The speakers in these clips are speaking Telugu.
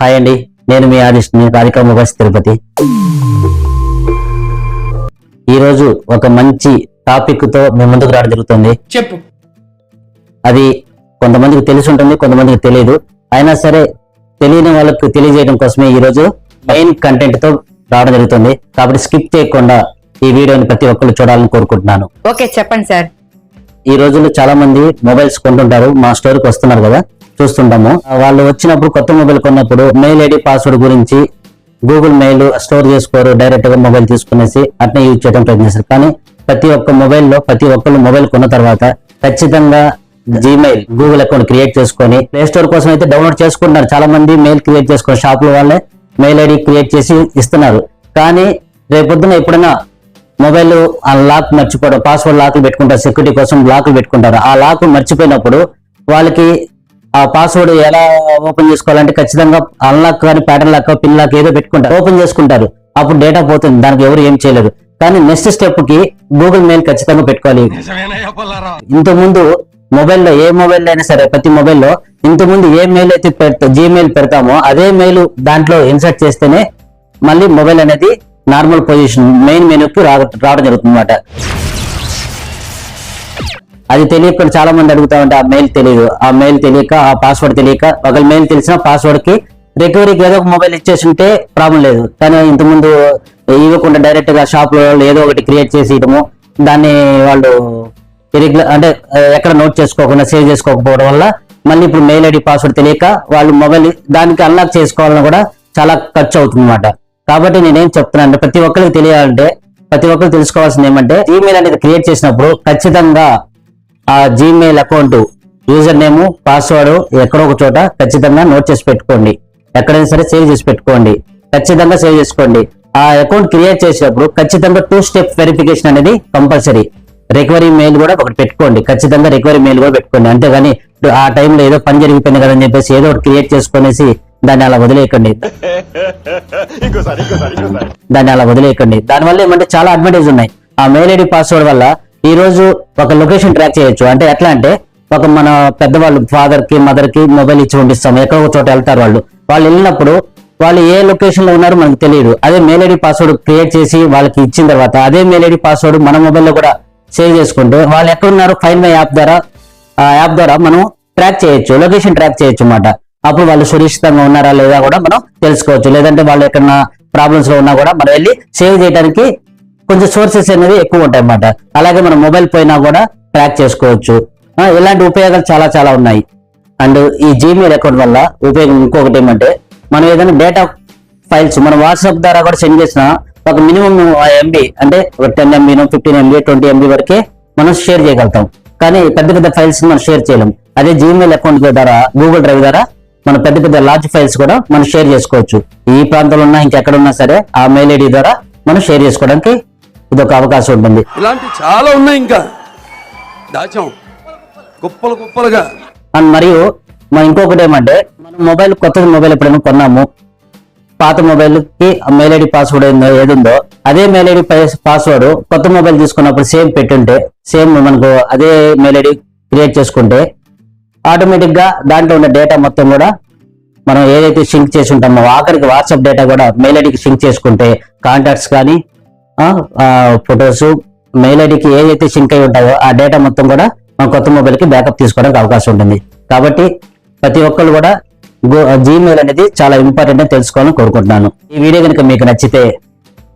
హాయ్ అండి. నేను మీ ఆదిష్ని రాధికా మొబైల్స్ తిరుపతి. ఈరోజు ఒక మంచి టాపిక్తో మీ ముందుకు రావడం జరుగుతుంది. చెప్పు. అది కొంతమందికి తెలిసి ఉంటుంది కొంతమందికి తెలియదు అయినా సరే తెలియని వాళ్ళకి తెలియజేయడం కోసమే ఈ రోజు మెయిన్ కంటెంట్తో రావడం జరుగుతుంది. కాబట్టి స్కిప్ చేయకుండా ఈ వీడియోని ప్రతి ఒక్కరు చూడాలని కోరుకుంటున్నాను. ఓకే చెప్పండి సార్. ఈ రోజుల్లో చాలా మంది మొబైల్స్ కొంటుంటారు మా స్టోర్కి వస్తున్నారు కదా. చూస్తుంటాము. వాళ్ళు వచ్చినప్పుడు కొత్త మొబైల్ కొన్నప్పుడు మెయిల్ ఐడి పాస్వర్డ్ గురించి గూగుల్ మెయిల్ స్టోర్ చేసుకోరు డైరెక్ట్గా మొబైల్ తీసుకునేసి అట్నే యూజ్ చేయడం ప్రయత్నిస్తారు. కానీ ప్రతి ఒక్క మొబైల్లో ప్రతి ఒక్కరు మొబైల్ కొన్న తర్వాత ఖచ్చితంగా జీమెయిల్ గూగుల్ అకౌంట్ క్రియేట్ చేసుకొని ప్లే స్టోర్ కోసం అయితే డౌన్లోడ్ చేసుకుంటున్నారు. చాలా మంది మెయిల్ క్రియేట్ చేసుకుని షాప్ వాళ్ళే మెయిల్ ఐడి క్రియేట్ చేసి ఇస్తున్నారు. కానీ రేపొద్దున ఎప్పుడైనా మొబైల్ ఆ లాక్ మర్చిపోవడం పాస్వర్డ్ లాక్లు పెట్టుకుంటారు సెక్యూరిటీ కోసం లాక్లు పెట్టుకుంటారు. ఆ లాక్ మర్చిపోయినప్పుడు వాళ్ళకి ఆ పాస్వర్డ్ ఎలా ఓపెన్ చేసుకోవాలంటే ఖచ్చితంగా అన్లాక్ కానీ ప్యాటర్న్ లాక్ పిన్ లాక్ ఏదో పెట్టుకుంటారు. ఓపెన్ చేసుకుంటారు. అప్పుడు డేటా పోతుంది. దానికి ఎవరు ఏం చేయలేరు కానీ నెక్స్ట్ స్టెప్కి గూగుల్ మెయిల్ ఖచ్చితంగా పెట్టుకోవాలి. ఇంత ముందు మొబైల్లో ఏ మొబైల్ అయినా సరే ప్రతి మొబైల్లో ఇంత ముందు ఏ మెయిల్ అయితే పెడతా జీమెయిల్ పెడతామో అదే మెయిల్ దాంట్లో ఇన్సర్ట్ చేస్తేనే మళ్ళీ మొబైల్ అనేది నార్మల్ పొజిషన్ మెయిన్ మెనూకి రావడం జరుగుతుంది అనమాట అది తెలియక చాలా మంది అడుగుతా ఉంటే ఆ మెయిల్ తెలియదు ఆ మెయిల్ తెలియక ఆ పాస్వర్డ్ తెలియక ఒకరి మెయిల్ తెలిసిన పాస్వర్డ్కి రికవరీకి ఏదో ఒక మొబైల్ ఇచ్చేసి ఉంటే ప్రాబ్లం లేదు. కానీ ఇంతకుముందు ఇవ్వకుండా డైరెక్ట్గా షాప్లో వాళ్ళు ఏదో ఒకటి క్రియేట్ చేసి ఇవ్వడము దాన్ని వాళ్ళు అంటే ఎక్కడ నోట్ చేసుకోకుండా సేవ్ చేసుకోకపోవడం వల్ల మళ్ళీ ఇప్పుడు మెయిల్ ఐడి పాస్వర్డ్ తెలియక వాళ్ళు మొబైల్ దానికి అన్లాక్ చేసుకోవాలని కూడా చాలా ఖర్చు అవుతుంది అనమాట కాబట్టి నేనేం చెప్తున్నాను అంటే ప్రతి ఒక్కరికి తెలియాలంటే ప్రతి ఒక్కరు తెలుసుకోవాల్సింది ఏమంటే ఈమెయిల్ అనేది క్రియేట్ చేసినప్పుడు ఖచ్చితంగా ఆ Gmail account user name password ఎక్కడో ఒక చోట ఖచ్చితంగా నోట్ చేసి పెట్టుకోండి. ఎక్కడైనా సరే సేవ్ చేసి పెట్టుకోండి. ఖచ్చితంగా సేవ్ చేసుకోండి. ఆ అకౌంట్ క్రియేట్ చేసేటప్పుడు ఖచ్చితంగా టూ స్టెప్ వెరిఫికేషన్ అనేది కంపల్సరీ రికవరీ మెయిల్ కూడా ఒకటి పెట్టుకోండి. ఖచ్చితంగా రికవరీ మెయిల్ కూడా పెట్టుకోండి. అంతేగాని ఆ టైంలో ఏదో పని జరిగిపోయింది కదా అని చెప్పేసి ఏదో ఒకటి క్రియేట్ చేసుకునేసి దాన్ని అలా వదిలేయకండి. దాన్ని అలా వదిలేయకండి. దానివల్ల ఏమంటే చాలా అడ్వాంటేజ్ ఉన్నాయి. ఆ మెయిల్ ఐడి పాస్వర్డ్ వల్ల ఈ రోజు ఒక లొకేషన్ ట్రాక్ చేయొచ్చు. అంటే ఎట్లా అంటే ఒక మన పెద్దవాళ్ళు ఫాదర్కి మదర్కి మొబైల్ ఇచ్చి పంపిస్తాం. ఎక్కడో ఒక చోట వెళ్తారు వాళ్ళు. వాళ్ళు వెళ్ళినప్పుడు వాళ్ళు ఏ లొకేషన్లో ఉన్నారో మనకు తెలియదు. అదే మెయిల్ ఐడి పాస్వర్డ్ క్రియేట్ చేసి వాళ్ళకి ఇచ్చిన తర్వాత అదే మెయిల్ ఐడి పాస్వర్డ్ మన మొబైల్లో కూడా సేవ్ చేసుకుంటే వాళ్ళు ఎక్కడున్నారో ఫైన్ మై యాప్ ద్వారా ఆ యాప్ ద్వారా మనం ట్రాక్ చేయొచ్చు. లొకేషన్ ట్రాక్ చేయొచ్చు అన్నమాట. అప్పుడు వాళ్ళు సురక్షితంగా ఉన్నారా లేదా కూడా మనం తెలుసుకోవచ్చు. లేదంటే వాళ్ళు ఎక్కడన్నా ప్రాబ్లమ్స్లో ఉన్నా కూడా మనం వెళ్ళి సేవ్ చేయడానికి కొంచెం సోర్సెస్ అనేది ఎక్కువ ఉంటాయి అన్నమాట అలాగే మన మొబైల్ పోయినా కూడా ట్రాక్ చేసుకోవచ్చు. ఇలాంటి ఉపయోగాలు చాలా చాలా ఉన్నాయి. అండ్ ఈ జీమెయిల్ అకౌంట్ వల్ల ఉపయోగం ఇంకొకటి ఏమంటే మనం ఏదైనా డేటా ఫైల్స్ మనం వాట్సాప్ ద్వారా కూడా సెండ్ చేసిన ఒక మినిమం ఎంబీ అంటే ఒక ten MB fifteen MB twenty MB వరకే మనం షేర్ చేయగలుగుతాం. కానీ పెద్ద పెద్ద ఫైల్స్ మనం షేర్ చేయలేం. అదే జీమెయిల్ అకౌంట్ ద్వారా గూగుల్ డ్రైవ్ ద్వారా మన పెద్ద పెద్ద లార్జ్ ఫైల్స్ కూడా మనం షేర్ చేసుకోవచ్చు. ఈ ప్రాంతంలో ఉన్నా ఇంకెక్కడ ఉన్నా సరే ఆ మెయిల్ ఐడి ద్వారా మనం షేర్ చేసుకోవడానికి ఇది ఒక అవకాశం ఉంటుంది. ఇలాంటి చాలా ఉన్నాయి ఇంకా. దాచాం. కుప్పలు కుప్పలుగా. అండ్ మరియు మన ఇంకొకటి ఏమంటే మనం మొబైల్ కొత్త మొబైల్ ఎప్పుడైనా కొన్నాము? పాత మొబైల్కి మెయిల్ ఐడి పాస్వర్డ్ ఏందో ఏదుందో అదే మెయిల్ ఐడి పాస్వర్డ్ కొత్త మొబైల్ తీసుకున్నప్పుడు సేమ్ పెట్టుంటే సేమ్ మనకు అదే మెయిల్ ఐడి క్రియేట్ చేసుకుంటే ఆటోమేటిక్గా దాంట్లో ఉన్న డేటా మొత్తం కూడా మనం ఏదైతే సింక్ చేసి ఉంటామో ఆఖరికి వాట్సాప్ డేటా కూడా మెయిల్ ఐడికి సింక్ చేసుకుంటే కాంటాక్ట్స్ కానీ ఫొటోస్ మెయిల్ ఐడికి ఏదైతే సింక్ అయి ఉంటాయో ఆ డేటా మొత్తం కూడా మన కొత్త మొబైల్కి బ్యాకప్ తీసుకోవడానికి అవకాశం ఉంటుంది. కాబట్టి ప్రతి ఒక్కరు కూడా జీమెయిల్ అనేది చాలా ఇంపార్టెంట్ అని తెలుసుకోవాలని కోరుకుంటున్నాను. ఈ వీడియో కనుక మీకు నచ్చితే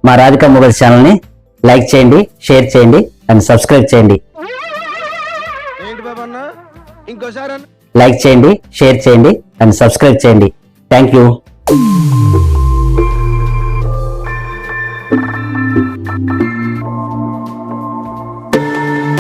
మా రాధికా మొబైల్ ఛానల్ని లైక్ చేయండి షేర్ చేయండి అండ్ సబ్స్క్రైబ్ చేయండి. లైక్ చేయండి షేర్ చేయండి అండ్ సబ్స్క్రైబ్ చేయండి. Thank you.